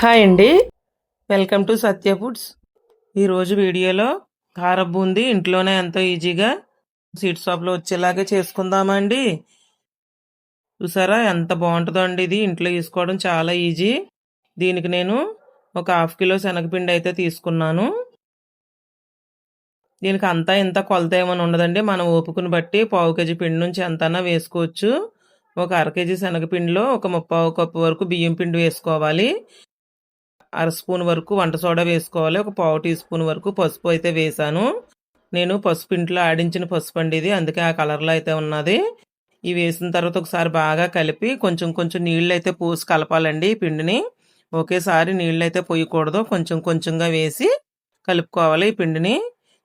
Hi అండి. Welcome to Satya foods ఈరోజు వీడియోలో కార బూంది ఇంట్లోనే ఎంతో ఈజీగా స్వీట్ షాప్లో వచ్చేలాగే చేసుకుందామండి. చూసారా ఎంత బాగుంటుందో అండి ఇది. ఇంట్లో తీసుకోవడం చాలా ఈజీ. దీనికి నేను ఒక హాఫ్ కిలో శనగపిండి అయితే తీసుకున్నాను. దీనికి అంతా ఇంత కొలత ఏమైనా ఉండదండి. మన ఓపుకుని బట్టి పావు కేజీ పిండి నుంచి ఎంతైనా వేసుకోవచ్చు. ఒక అర కేజీ శనగపిండిలో ఒక ముప్పావు కప్పు వరకు బియ్యం పిండి వేసుకోవాలి. అర స్పూన్ వరకు వంట సోడా వేసుకోవాలి. ఒక పావు టీ స్పూన్ వరకు పసుపు అయితే వేసాను నేను పసుపు ఇంట్లో ఆడించిన పసుపు అండి ఇది. అందుకే ఆ కలర్లో అయితే ఉన్నది. ఇవి వేసిన తర్వాత ఒకసారి బాగా కలిపి కొంచెం కొంచెం నీళ్ళు అయితే పోసి కలపాలండి ఈ పిండిని. ఒకేసారి నీళ్ళు అయితే పోయకూడదు. కొంచెం కొంచెంగా వేసి కలుపుకోవాలి ఈ పిండిని.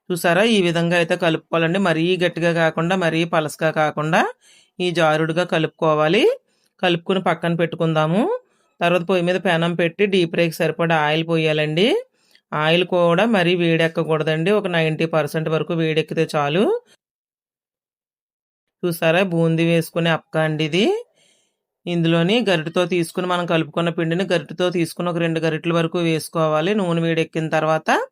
చూసారా? ఈ విధంగా అయితే కలుపుకోవాలండి. మరీ గట్టిగా కాకుండా మరీ పలసగా కాకుండా ఈ జారుడుగా కలుపుకోవాలి. కలుపుకుని పక్కన పెట్టుకుందాము. తర్వాత పొయ్యి మీద పెనం పెట్టి డీప్ ఫ్రైకి సరిపడా ఆయిల్ పోయాలండి. ఆయిల్ కూడా మరీ వేడెక్కకూడదండి. ఒక నైంటీ పర్సెంట్ వరకు వేడెక్కితే చాలు. చూసారా? బూందీ వేసుకునే అక్క అండి ఇది. ఇందులోని గరిటతో తీసుకుని మనం కలుపుకున్న పిండిని గరిటతో తీసుకుని ఒక రెండు గరిటల వరకు వేసుకోవాలి. నూనె వేడెక్కిన తర్వాత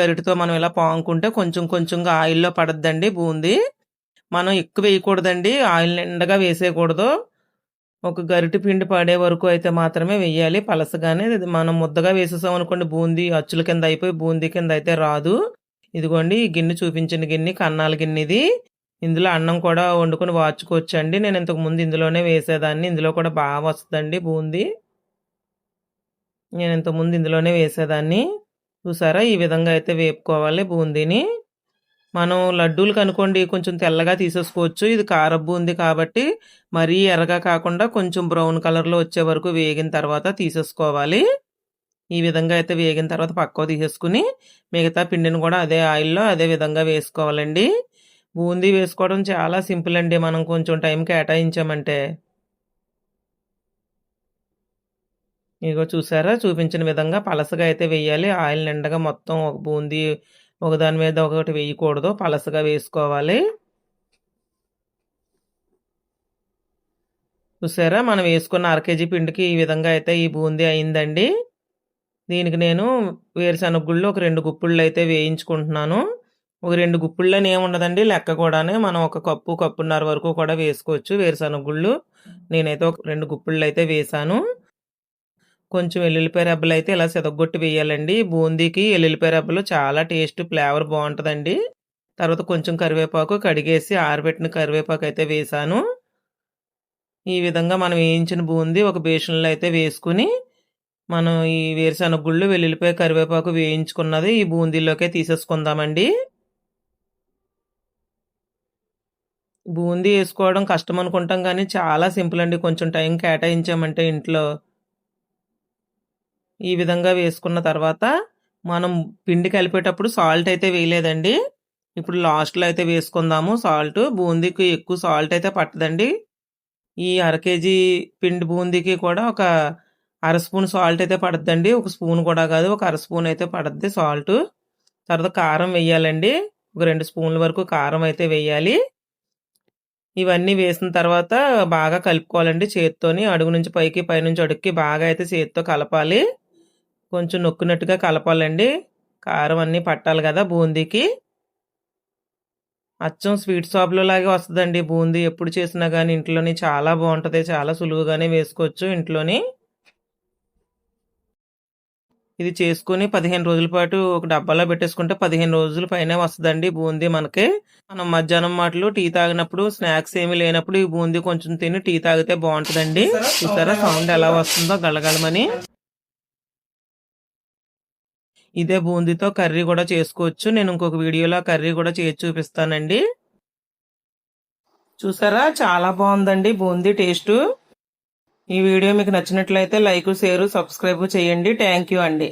గరిటతో మనం ఇలా పాముకుంటే కొంచెం కొంచెంగా ఆయిల్లో పడద్దండి బూందీ. మనం ఎక్కువ వేయకూడదండి. ఆయిల్ నిండగా వేసేయకూడదు. ఒక గరిటె పిండి పడే వరకు అయితే మాత్రమే వెయ్యాలి. పలసగానే మనం ముద్దగా వేసేసాం అనుకోండి బూందీ అచ్చుల కింద అయిపోయి బూందీ కింద అయితే రాదు. ఇదిగోండి ఈ గిన్నె చూపించిన గిన్నె కన్నాల గిన్నెది ఇందులో అన్నం కూడా వండుకొని వాచుకోవచ్చు అండి నేను ఇంతకు ముందు ఇందులోనే వేసేదాన్ని. ఇందులో కూడా బాగా వస్తుందండి బూందీ. నేను ఇంతకుముందు ఇందులోనే వేసేదాన్ని. చూసారా? ఈ విధంగా అయితే వేపుకోవాలి బూందీని. మనం లడ్డూలు కనుకోండి కొంచెం తెల్లగా తీసేసుకోవచ్చు. ఇది కారబ్బు ఉంది కాబట్టి మరీ ఎర్రగా కాకుండా కొంచెం బ్రౌన్ కలర్లో వచ్చే వరకు వేగిన తర్వాత తీసేసుకోవాలి. ఈ విధంగా అయితే వేగిన తర్వాత పక్కకు తీసేసుకుని మిగతా పిండిని కూడా అదే ఆయిల్లో అదే విధంగా వేసుకోవాలండి. బూందీ వేసుకోవడం చాలా సింపుల్ అండి. మనం కొంచెం టైం కేటాయించామంటే. ఇగో చూసారా? చూపించిన విధంగా పలసగా అయితే వేయాలి. ఆయిల్ నిండగా మొత్తం ఒక బూందీ ఒకదాని మీద ఒకటి వేయకూడదు పలసగా వేసుకోవాలి. చూసారా? మనం వేసుకున్న అర కేజీ పిండికి ఈ విధంగా అయితే ఈ బూందీ అయిందండి. దీనికి నేను వేరుశనగ గుళ్ళు ఒక రెండు గుప్పుళ్ళు అయితే వేయించుకుంటున్నాను. ఒక రెండు గుప్పుళ్ళని ఏముండదండి లెక్క కూడానే మనం ఒక కప్పు కప్పున్నర వరకు కూడా వేసుకోవచ్చు వేరుశనగ గుళ్ళు. నేనైతే ఒక రెండు గుప్పుళ్ళు అయితే వేసాను కొంచెం ఎల్లుల్లిపాయ రబ్బలు అయితే ఇలా సెదగొట్టి వేయాలండి. బూందీకి ఎల్లుల్లిపాయ రబ్బలు చాలా టేస్ట్ ఫ్లేవర్ బాగుంటుందండి. తర్వాత కొంచెం కరివేపాకు కడిగేసి ఆరబెట్టిన కరివేపాకు అయితే వేసాను. ఈ విధంగా మనం వేయించిన బూందీ ఒక బేషన్లో అయితే వేసుకుని మనం ఈ వేరుశనగ గుళ్ళు వెల్లుల్లిపాయ కరివేపాకు వేయించుకున్నది ఈ బూందీలోకే తీసేసుకుందామండి. బూందీ వేసుకోవడం కష్టం అనుకుంటాం కానీ చాలా సింపుల్ అండి. కొంచెం టైం కేటాయించామంటే ఇంట్లో ఈ విధంగా వేసుకున్న తర్వాత మనం పిండి కలిపేటప్పుడు సాల్ట్ అయితే వేయలేదండి. ఇప్పుడు లాస్ట్లో అయితే వేసుకుందాము. సాల్ట్ బూందీకి ఎక్కువ సాల్ట్ అయితే పట్టదండి. ఈ అర కేజీ పిండి బూందీకి కూడా ఒక అర స్పూన్ సాల్ట్ అయితే పడద్దండి. ఒక స్పూన్ కూడా కాదు ఒక అర స్పూన్ అయితే పడద్ది సాల్ట్ తర్వాత కారం వేయాలండి. ఒక రెండు స్పూన్ల వరకు కారం అయితే వేయాలి. ఇవన్నీ వేసిన తర్వాత బాగా కలుపుకోవాలండి చేతితోని. అడుగు నుంచి పైకి పైనుంచి అడుగుకి బాగా అయితే చేతితో కలపాలి. కొంచెం నొక్కినట్టుగా కలపాలండి. కారం అన్నీ పట్టాలి కదా బూందీకి. అచ్చం స్వీట్ షాప్లో లాగే వస్తుందండి బూందీ. ఎప్పుడు చేసినా కానీ ఇంట్లోని చాలా బాగుంటుంది. చాలా సులువుగానే వేసుకోవచ్చు ఇంట్లోని. ఇది చేసుకుని పదిహేను రోజుల పాటు ఒక డబ్బాలో పెట్టేసుకుంటే పదిహేను రోజుల పైన వస్తుందండి బూందీ మనకి. మనం మధ్యాహ్నం మాటలు టీ తాగినప్పుడు స్నాక్స్ ఏమి లేనప్పుడు ఈ బూందీ కొంచెం తిని టీ తాగితే బాగుంటుందండి. చూసారా? సౌండ్ ఎలా వస్తుందో గలగలమని. ఇదే బూందీతో కర్రీ కూడా చేసుకోవచ్చు. నేను ఇంకొక వీడియోలో కర్రీ కూడా చేసి చూపిస్తానండి. చూసారా? చాలా బాగుందండి బూందీ టేస్టు. ఈ వీడియో మీకు నచ్చినట్లయితే లైక్ షేరు సబ్స్క్రైబ్ చేయండి. థ్యాంక్ యూ అండి.